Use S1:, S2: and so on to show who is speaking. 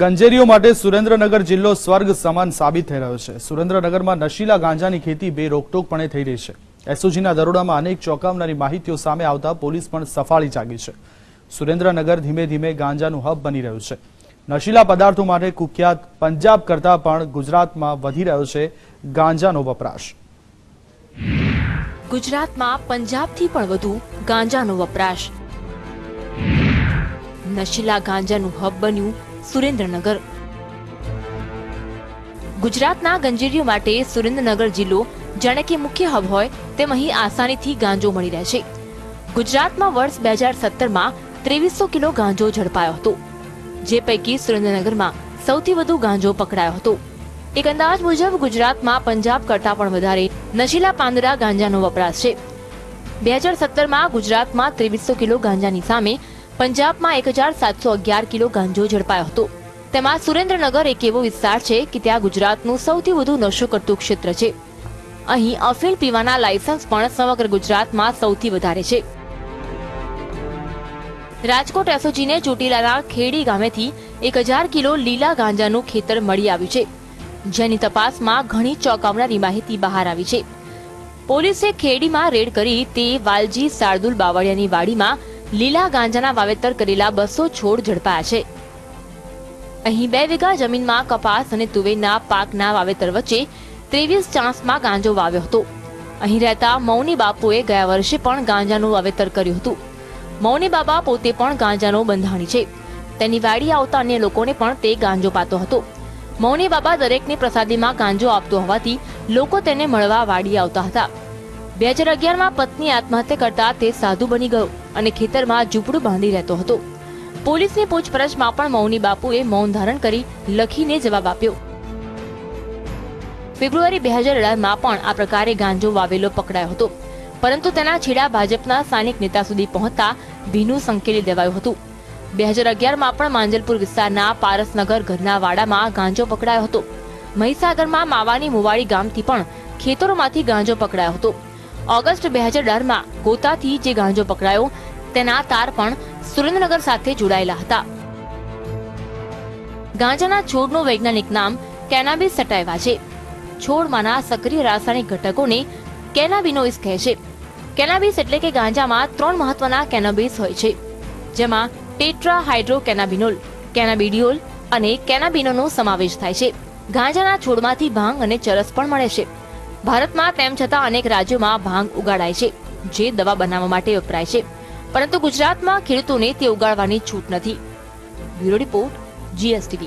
S1: ગંજેરીઓ માટે સુરેન્દ્રનગર જિલ્લો સ્વર્ગ સમાન સાબિત થઈ રહ્યો છે. સુરેન્દ્રનગરમાં નશીલા ગાંજાની ખેતી બે રોકટોકપણે થઈ રહી છે. એસઓજીના દરોડામાં અનેક ચોંકાવનારી માહિતીઓ સામે આવતા પોલીસ પણ સફાળી જાગી છે. સુરેન્દ્રનગર ધીમે ધીમે ગાંજાનું હબ બની રહ્યું છે. નશીલા પદાર્થો માટે કુખ્યાત પંજાબ કરતાં પણ ગુજરાતમાં વધી રહ્યો છે ગાંજાનો વપરાશ.
S2: ગુજરાતમાં પંજાબથી પણ વધુ ગાંજાનો વપરાશ. નશીલા ગાંજાનું હબ બન્યું સુરેન્દ્રનગર. ગુજરાતના ગંજેરીઓ માટે સુરેન્દ્રનગર જિલ્લો જાણે કે મુખ્ય હબ હોય તેમ અહીં આસાનીથી ગાંજો મળી રહે છે. ગુજરાતમાં વર્ષ બે હજાર સત્તરમાં ત્રેવીસો કિલો ગાંજો ઝડપાયો હતો, જે પૈકી સુરેન્દ્રનગરમાં સૌથી વધુ ગાંજો પકડાયો હતો. એક અંદાજ મુજબ ગુજરાતમાં પંજાબ કરતાં પણ વધારે નશીલા પાંદડા ગાંજાનો વપરાશ છે. બે હજાર સત્તરમાં ગુજરાતમાં ત્રેવીસો કિલો ગાંજાની સામે પંજાબમાં એક હજાર સાતસો અગિયાર કિલો ગાંજો ઝડપાયો હતો. તેમાં સુરેન્દ્રનગર એક એવો વિસ્તાર છે કે ત્યાં ગુજરાતનું સૌથી વધુ નશો કરતું ક્ષેત્ર છે. અહીં અફીણ પીવાના લાયસન્સ પણ સમગ્ર ગુજરાતમાં સૌથી વધારે છે. રાજકોટ એસઓજીને ચોટીલાના ખેડી ગામેથી એક હજાર કિલો લીલા ગાંજાનું ખેતર મળી આવ્યું છે. જેની તપાસમાં ઘણી ચોંકાવનારી માહિતી બહાર આવી છે. પોલીસે ખેડીમાં રેડ કરી તે વાલજી શાર્દુલ બાવળિયાની વાડીમાં લીલા ગાંજાના વાવેતર કરેલા બસો છોડ ઝડપાયા છે. અહીં બે વીઘા જમીનમાં કપાસ અને તુવેરના પાકના વાવેતર વચ્ચે ત્રેવીસ ચાંસમાં ગાંજો વાવ્યો હતો. અહીં રહેતા મૌની બાપુએ ગયા વર્ષે પણ ગાંજાનું વાવેતર કર્યું હતું. મૌની બાબા પોતે પણ ગાંજાનો બંધાણી છે. તેની વાડી આવતા અન્ય લોકોને પણ તે ગાંજો પાતો હતો. મૌની બાબા દરેકને પ્રસાદીમાં ગાંજો આપતો હોવાથી લોકો તેને મળવા વાડી આવતા હતા. બે હજાર અગિયારમાં પત્ની આત્મહત્યા કરતા તે સાધુ બની ગયો અને ખેતરમાં ઝૂંપડું બાંધી રહેતો હતો. પોલીસની પૂછપરછમાં પણ મૌની બાપુએ મૌન ધારણ કરી લખીને જવાબ આપ્યો. ફેબ્રુઆરી બે હજાર અઢારમાં પણ આ પ્રકારે ગાંજો વાવેલો પકડાયો હતો. પરંતુ તેના છેડા ભાજપના સ્થાનિક નેતા સુધી પહોંચતા ભીનું સંકેલી દેવાયું હતું. બે હજાર અગિયારમાં પણ માંજલપુર વિસ્તારના પારસનગર ઘરના વાડામાં ગાંજો પકડાયો હતો. મહીસાગરમાં માવાની મુવાડી ગામથી પણ ખેતરોમાંથી ગાંજો પકડાયો હતો. ઓગસ્ટ બે હજાર અઢારમાં ગોતાથી જે ગાંજો પકડાયો, તેના તાર પણ સુરેન્દ્રનગર સાથે જોડાયેલા હતા. ગાંજાના છોડનું વૈજ્ઞાનિક નામ કેનાબિસ સટાયવા છે. છોડમાંના સક્રિય રાસાયણિક ઘટકોને કેનાબિનોઇસ કહે છે. કેનાબિસ એટલે કે ગાંજામાં ત્રણ મહત્વના કેનાબિસ હોય છે, જેમાં ટેટ્રા હાઇડ્રો કેનાબિનોલ કેનાબિડિયોલ અને કેનાબિનોનો સમાવેશ થાય છે. ગાંજાના છોડમાંથી ભાંગ અને ચરસ પણ મળે છે. ભારતમાં તેમ છતાં અનેક રાજ્યોમાં ભાંગ ઉગાડાય છે, જે દવા બનાવવા માટે વપરાય છે. પરંતુ ગુજરાતમાં ખેડૂતોને તે ઉગાડવાની છૂટ નથી. Bureau report, GSTV.